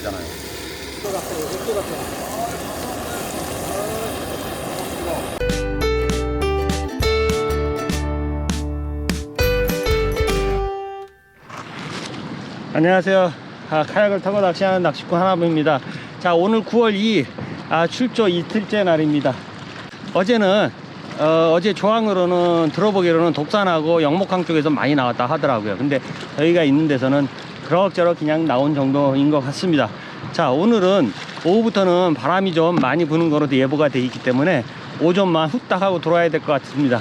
되잖아요. 안녕하세요. 아, 카약을 타고 낚시하는 낚시꾼 하나부입니다. 자, 오늘 9월 2일 아, 출조 이틀째 날입니다. 어제는 어, 제 조항으로는 들어보기로는 독산하고 영목항 쪽에서 많이 나왔다 하더라고요. 근데 저희가 있는 데서는 그럭저럭 그냥 나온 정도인 것 같습니다. 자, 오늘은 오후부터는 바람이 좀 많이 부는 거로 예보가 돼 있기 때문에 오전만 후딱 하고 들어와야 될 것 같습니다.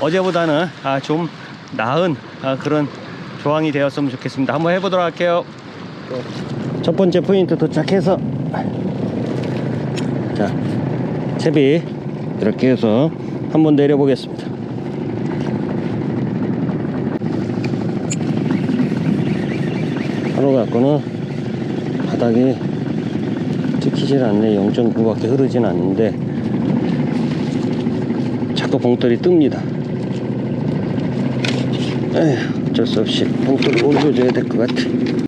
어제보다는 아, 좀 나은 아, 그런 조항이 되었으면 좋겠습니다. 한번 해보도록 할게요. 첫 번째 포인트 도착해서 자 채비 이렇게 해서 한번 내려 보겠습니다. 하루 갖고는 바닥이 찍히질 않네 0.9밖에 흐르진 않는데 자꾸 봉돌이 뜹니다. 에휴, 어쩔 수 없이 봉돌을 올려줘야 될 것 같아.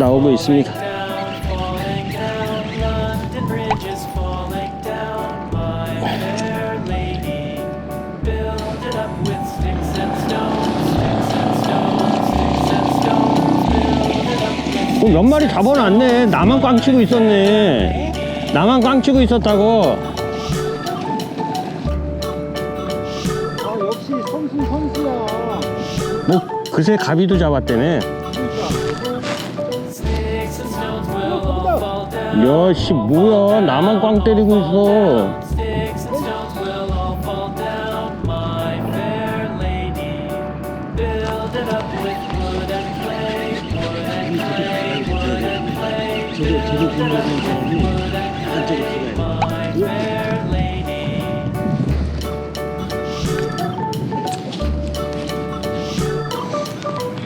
나오고 있습니다. with 몇 마리 잡아놨네. 나만 꽝치고 있었네. 나만 꽝치고 있었다고. 아 역시 선수 선수야. 뭐 그새 가비도 잡았다네. 야씨 뭐야? 나만 꽝 때리고 있어.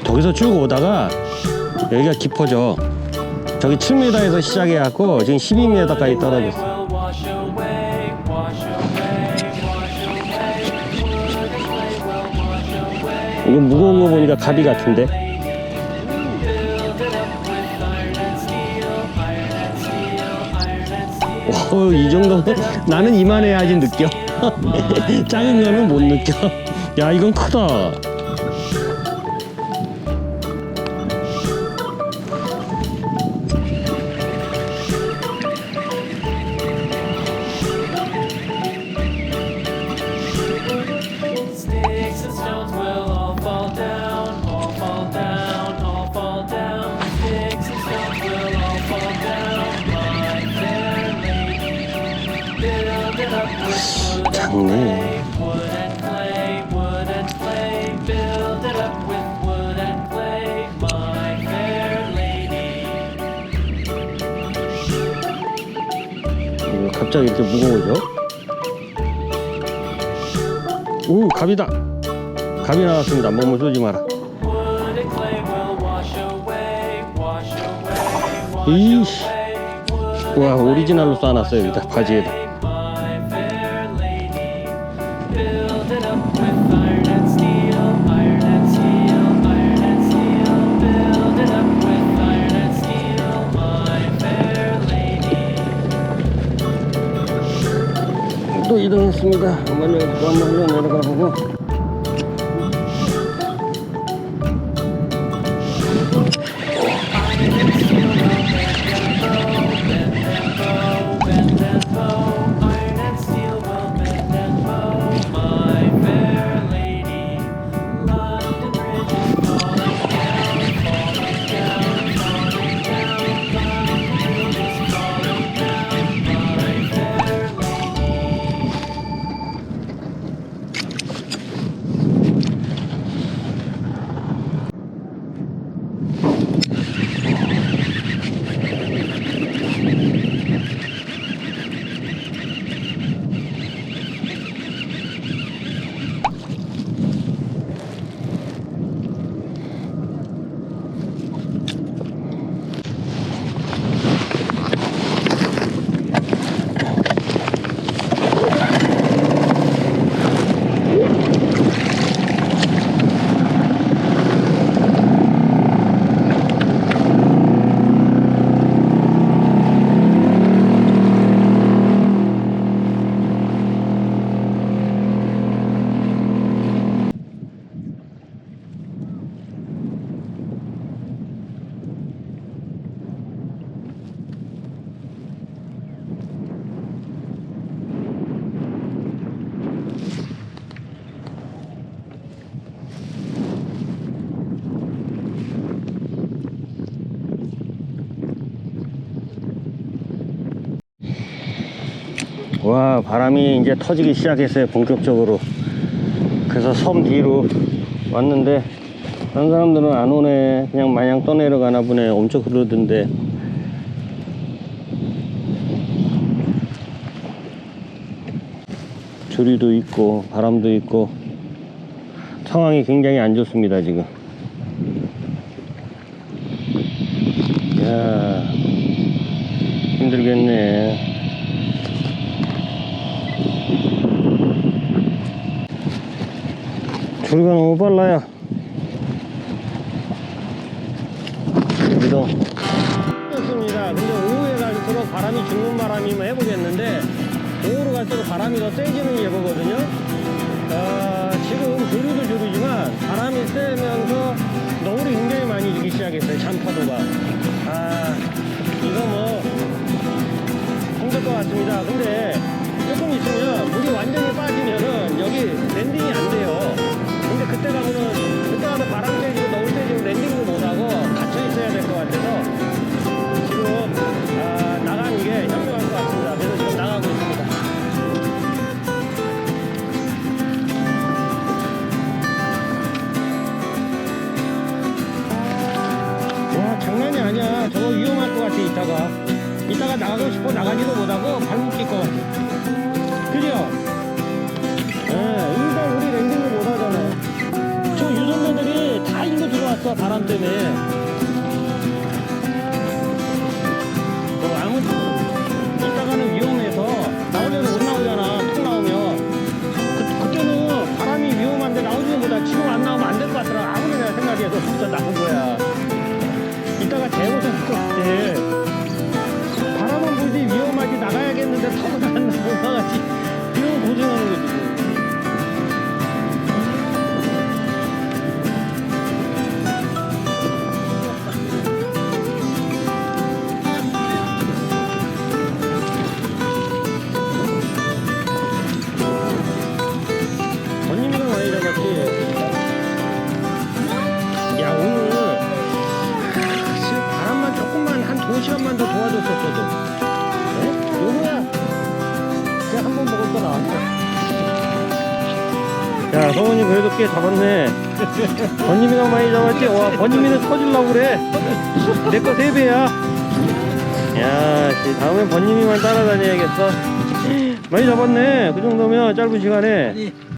저기서 쭉 오다가 여기가 깊어져. 저기 7m에서 시작해갖고 지금 12m까지 떨어졌어. 이거 무거운 거 보니까 가비 같은데. 어, 이 정도면 나는 이만해야지 느껴. 작은 거는 못 느껴. 야 이건 크다. Lady. 이거 갑자기 이렇게 무거워져? 오 갑이다. 갑이 나왔습니다. 몸을 쏘지 마라. Away, wash away, wash 이씨. 와 오리지널로 쏴놨어요 여기다 바지에다. 또 이동했습니다. 여기 또 한번 내려가 보고. 와 바람이 이제 터지기 시작했어요 본격적으로. 그래서 섬 뒤로 왔는데 다른 사람들은 안 오네. 그냥 마냥 떠내려가나 보네. 엄청 흐르던데. 조리도 있고 바람도 있고 상황이 굉장히 안 좋습니다 지금 야 힘들겠네 조리가 너무 빨라요 여기도 좋습니다. 근데 오후에 갈수록 바람이 죽는 바람이면 해보겠는데 오후로 갈수록 바람이 더 세지는 예보거든요. 어, 지금 조류도 조류지만 바람이 세면서 너울이 굉장히 많이 일기 시작했어요 잔파도가. 아 이거 뭐 힘들 것 같습니다. 근데 조금 있으면 물이 완전히 빠지면은 여기 랜딩이 안 돼요 때 가면은 그때 가면 바람 세지고 너울 세지고 랜딩도 못하고 갇혀 있어야 될 것 같아서 지금 아, 나가는 게 현명할 것 같습니다. 그래서 지금 나가고 있습니다. 와 장난이 아니야. 저거 위험할 것 같아 이따가. 이따가 나가고 싶어 나가지도 못하고 발목 낄것 같아. 그죠? 예, 일단 우리 바람 때문에 야 성원이 그래도 꽤 잡았네 번님이가 많이 잡았지? 와 번님이는 터질라고 그래 내 거 세배야 야, 씨, 다음엔 번님이만 따라다녀야겠어. 많이 잡았네. 그 정도면 짧은 시간에.